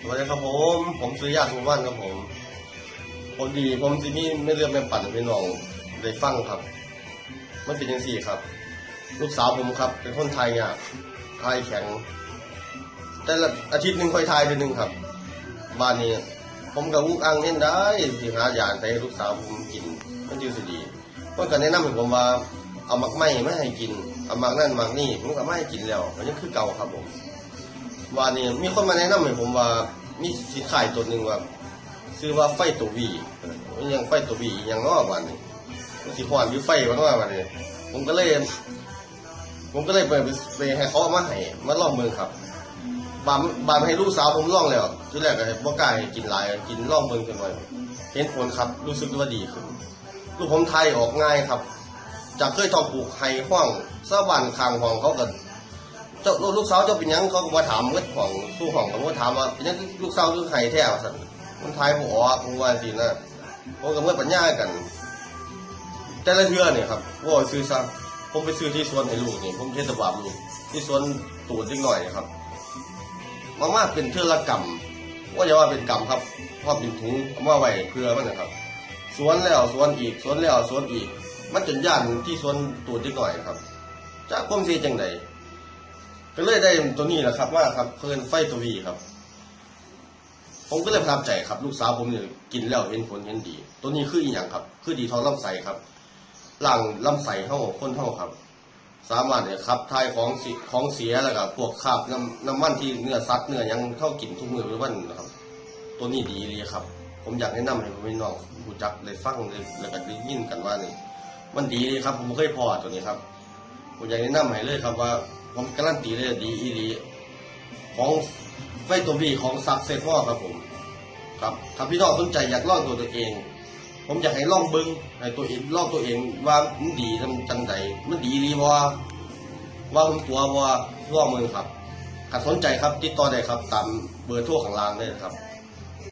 สวัสดีครับผม ผมซื้อยาทุกวันครับผมพอดีผมที่นี่ไม่เลือกเป็นปั่นพี่น้องได้ฟังครับ มันเป็นยังสี่ครับ ลูกสาวผมครับ เป็นคนไทยเนี่ยไทยแข็ง แต่ละอาทิตย์หนึ่งค่อยทายทีหนึ่งครับ บ้านนี้ ผมกับอุกอังเน้นได้ที่หายาให้ลูกสาวผมกิน มันอยู่สิดีเพื่อนก็แนะนำให้ผมว่าเอามักไม่ไม่ให้กินเอามักนั่นมักนี่ผมก็ไม่ให้กินแล้วมันยังคือเก่าครับผม ว่านี่มีคนมาแนะนำให้ผมว่ามีสินค้าตัวหนึ่งว่าชื่อว่าไฟตัววีอยังไฟตัววียังงอกวันนี้สิหวานอยู่ไฟวันว่าวันนี้ผมก็เลย ผมก็เลยไปไปให้เขามาให้มาลองเมืองครับบามบามให้ลูกสาวผมลองแล้วทีแรกก็บ่กล้าให้กินหลายกินลองเมืองกันไว้เห็นผลครับ รู้สึกว่าดีขึ้นลูกผมไทยออกง่ายครับ จากเคยทองปลูกไห้ห้องสะบันคางห้องเขาก็เจ้าลูกสาวเจ้าเป็นยังเขาก็มาถามเมื่อของสู้ของเขาก็ถามว่าเป็นยังลูกสาวลูกไห้แท้ว่าสันมันทายผมอ๋อผมว่าสินะผมกับเมื่อปัญญากัน แต่ละเทือเนี่ยครับว่าซื้อซะผมไปซื้อที่สวนให้ลูกนี่ผมเทศบาลนี่ที่สวนตูดนิดหน่อยนะครับมากๆเป็นเทือละกำว่าอย่าว่าเป็นกำครับเพราะเป็นถุงเอามาไว้เพื่อมันนะครับ สวนแล้วสวนอีกสวนแล้วสวนอีก มันจนย่านที่สวนตูดนิดหน่อยครับจากผมเสียจังได ก็เลยได้ตัวนี้แหละครับว่าครับเพิ่นไฟตัววีครับ ผมก็เลยประทับใจครับ ลูกสาวผมเนี่ยกินแล้วเห็นผลเห็นดี ตัวนี้คืออีหยังครับ คือดีท้องลำไส้ครับหลังลำไส้เฮาคนเฮาครับ สามารถเนี่ยครับทายของสิของเสียแล้วก็พวกคราบน้ำน้ำมันที่เนื้อสัตว์เนื้อยังเข้ากินทุกมือทุกวันนะครับ ตัวนี้ดีเลยครับ ผมอยากแนะนำให้พี่น้องผู้จักได้ฟังเลยแล้วก็ได้ยินกันว่านี่มันดีเลยครับ ผมเคยพอตัวนี้ครับผมอยากแนะนำให้เลยครับว่า ผมการันตีเลยดีอีดีของไฟตัววีของซักเซฟอครับผม ครับถ้าพี่น้องสนใจอยากลองตัวตัวเอง ผมอยากให้ลองเบิ้งให้ตัวเองลองตัวเองว่ามันดีทำจังใดมันดีดีว่าว่าผมตัวว่าลองมือครับถ้าสนใจครับติดต่อได้ครับ ตามเบอร์โทรข้างล่างได้เลยครับ